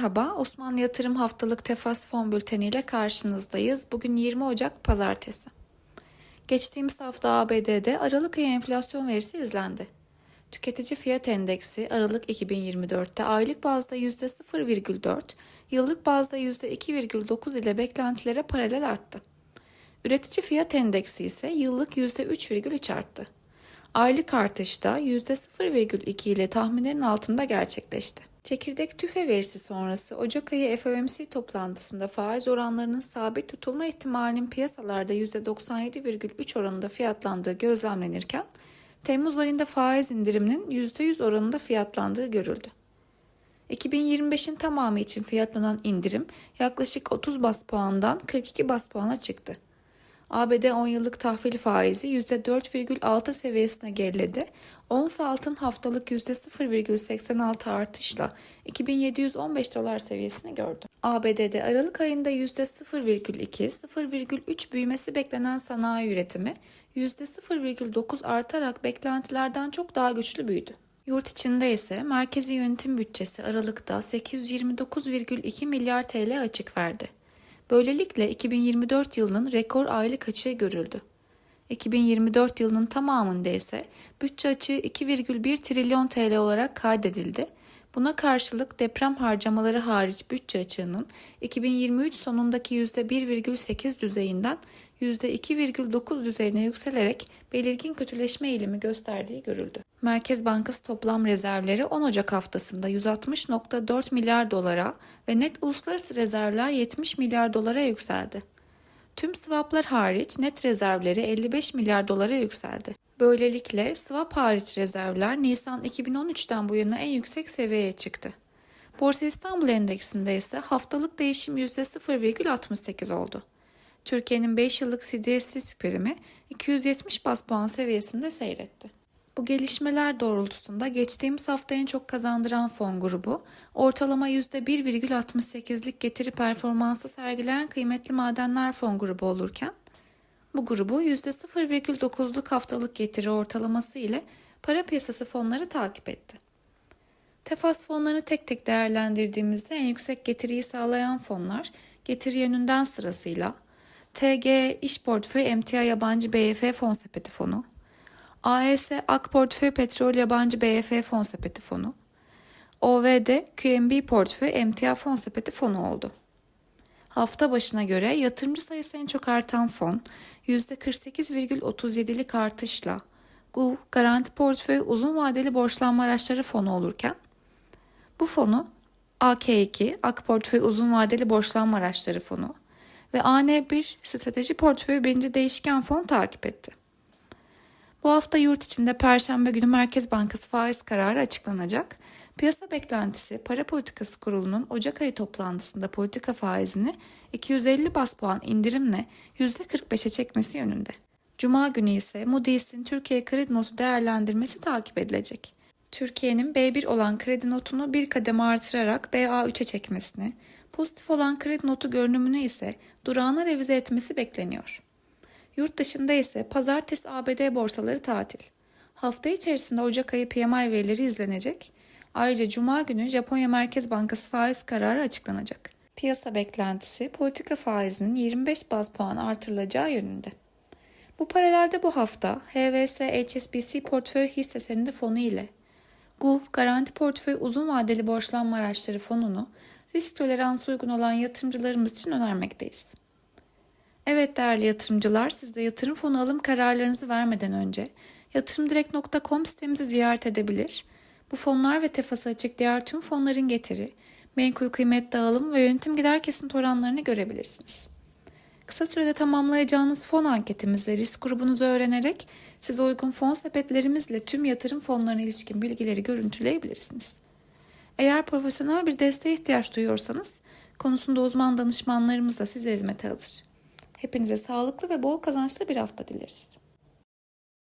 Merhaba, Osmanlı Yatırım Haftalık Tefas Fon Bülteni ile karşınızdayız. Bugün 20 Ocak Pazartesi. Geçtiğimiz hafta ABD'de Aralık ayı enflasyon verisi izlendi. Tüketici fiyat endeksi Aralık 2024'te aylık bazda %0,4, yıllık bazda %2,9 ile beklentilere paralel arttı. Üretici fiyat endeksi ise yıllık %3,3 arttı. Aylık artışta %0,2 ile tahminlerin altında gerçekleşti. Çekirdek tüfe verisi sonrası Ocak ayı FOMC toplantısında faiz oranlarının sabit tutulma ihtimalinin piyasalarda %97,3 oranında fiyatlandığı gözlemlenirken, Temmuz ayında faiz indiriminin %100 oranında fiyatlandığı görüldü. 2025'in tamamı için fiyatlanan indirim yaklaşık 30 bas puandan 42 bas puana çıktı. ABD 10 yıllık tahvil faizi %4,6 seviyesine geriledi. Ons altın haftalık %0,86 artışla 2715 dolar seviyesini gördü. ABD'de Aralık ayında %0,2-0,3 büyümesi beklenen sanayi üretimi %0,9 artarak beklentilerden çok daha güçlü büyüdü. Yurt içinde ise merkezi yönetim bütçesi Aralık'ta 829,2 milyar TL açık verdi. Böylelikle 2024 yılının rekor aylık açığı görüldü. 2024 yılının tamamında ise bütçe açığı 2,1 trilyon TL olarak kaydedildi. Buna karşılık deprem harcamaları hariç bütçe açığının 2023 sonundaki %1,8 düzeyinden %2,9 düzeyine yükselerek belirgin kötüleşme eğilimi gösterdiği görüldü. Merkez Bankası toplam rezervleri 10 Ocak haftasında 160.4 milyar dolara ve net uluslararası rezervler 70 milyar dolara yükseldi. Tüm swaplar hariç net rezervleri 55 milyar dolara yükseldi. Böylelikle swap hariç rezervler Nisan 2013'ten bu yana en yüksek seviyeye çıktı. Borsa İstanbul Endeksinde ise haftalık değişim %0,68 oldu. Türkiye'nin 5 yıllık CDS risk primi 270 bas puan seviyesinde seyretti. Bu gelişmeler doğrultusunda geçtiğimiz hafta en çok kazandıran fon grubu, ortalama %1,68'lik getiri performansı sergileyen kıymetli madenler fon grubu olurken, bu grubu %0,9'luk haftalık getiri ortalaması ile para piyasası fonları takip etti. Tefas fonlarını tek tek değerlendirdiğimizde en yüksek getiriyi sağlayan fonlar getiri yönünden sırasıyla TG İş Portföy Emtia Yabancı BYF Fon Sepeti Fonu, AES Ak Portföy Petrol Yabancı BYF Fon Sepeti Fonu, OVD QNB Portföy Emtia Fon Sepeti Fonu oldu. Hafta başına göre yatırımcı sayısı en çok artan fon %48,37'lik artışla GUV Garanti Portföy Uzun Vadeli Borçlanma Araçları Fonu olurken bu fonu AK2 Ak Portföy Uzun Vadeli Borçlanma Araçları Fonu ve AN1 Strateji Portföy Birinci Değişken Fon takip etti. Bu hafta yurt içinde Perşembe günü Merkez Bankası faiz kararı açıklanacak. Piyasa beklentisi Para Politikası Kurulu'nun Ocak ayı toplantısında politika faizini 250 bas puan indirimle %45'e çekmesi yönünde. Cuma günü ise Moody's'in Türkiye kredi notu değerlendirmesi takip edilecek. Türkiye'nin B1 olan kredi notunu bir kademe artırarak BA3'e çekmesini, pozitif olan kredi notu görünümünü ise durağına revize etmesi bekleniyor. Yurt dışında ise pazartesi ABD borsaları tatil. Hafta içerisinde Ocak ayı PMI verileri izlenecek. Ayrıca Cuma günü Japonya Merkez Bankası faiz kararı açıklanacak. Piyasa beklentisi politika faizinin 25 baz puan artırılacağı yönünde. Bu paralelde bu hafta HVS HSBC portföy hisse senedi fonu ile GUV Garanti Portföy Uzun Vadeli Borçlanma Araçları fonunu risk toleransı uygun olan yatırımcılarımız için önermekteyiz. Evet değerli yatırımcılar, siz de yatırım fonu alım kararlarınızı vermeden önce yatırımdirekt.com sitemizi ziyaret edebilir. Bu fonlar ve tefası açık diğer tüm fonların getiri, menkul kıymet dağılım ve yönetim gider kesinti oranlarını görebilirsiniz. Kısa sürede tamamlayacağınız fon anketimizle risk grubunuzu öğrenerek size uygun fon sepetlerimizle tüm yatırım fonlarına ilişkin bilgileri görüntüleyebilirsiniz. Eğer profesyonel bir desteğe ihtiyaç duyuyorsanız konusunda uzman danışmanlarımız da size hizmete hazır. Hepinize sağlıklı ve bol kazançlı bir hafta dileriz.